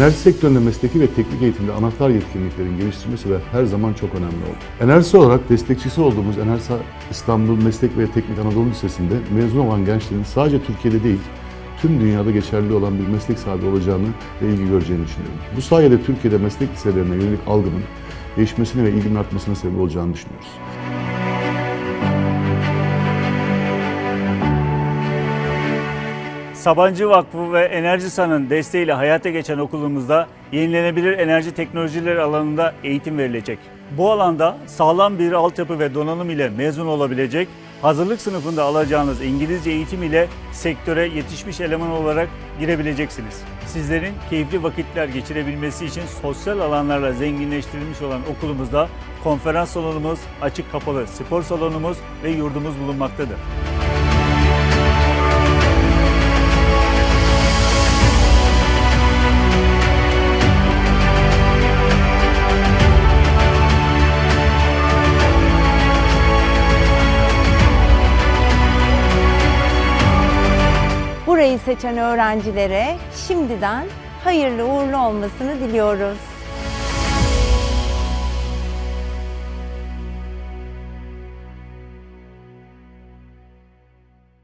Enerji sektöründe mesleki ve teknik eğitimde anahtar yetkinliklerin geliştirilmesi ve her zaman çok önemli oldu. Enerjisi olarak destekçisi olduğumuz Enerjisa İstanbul Meslek ve Teknik Anadolu Lisesi'nde mezun olan gençlerin sadece Türkiye'de değil, tüm dünyada geçerli olan bir meslek sahibi olacağını ve ilgi göreceğini düşünüyorum. Bu sayede Türkiye'de meslek liselerine yönelik algının değişmesine ve ilginin artmasına sebep olacağını düşünüyoruz. Sabancı Vakfı ve Enerjisa'nın desteğiyle hayata geçen okulumuzda yenilenebilir enerji teknolojileri alanında eğitim verilecek. Bu alanda sağlam bir altyapı ve donanım ile mezun olabilecek, hazırlık sınıfında alacağınız İngilizce eğitim ile sektöre yetişmiş eleman olarak girebileceksiniz. Sizlerin keyifli vakitler geçirebilmesi için sosyal alanlarla zenginleştirilmiş olan okulumuzda konferans salonumuz, açık kapalı spor salonumuz ve yurdumuz bulunmaktadır. Burayı seçen öğrencilere şimdiden hayırlı uğurlu olmasını diliyoruz.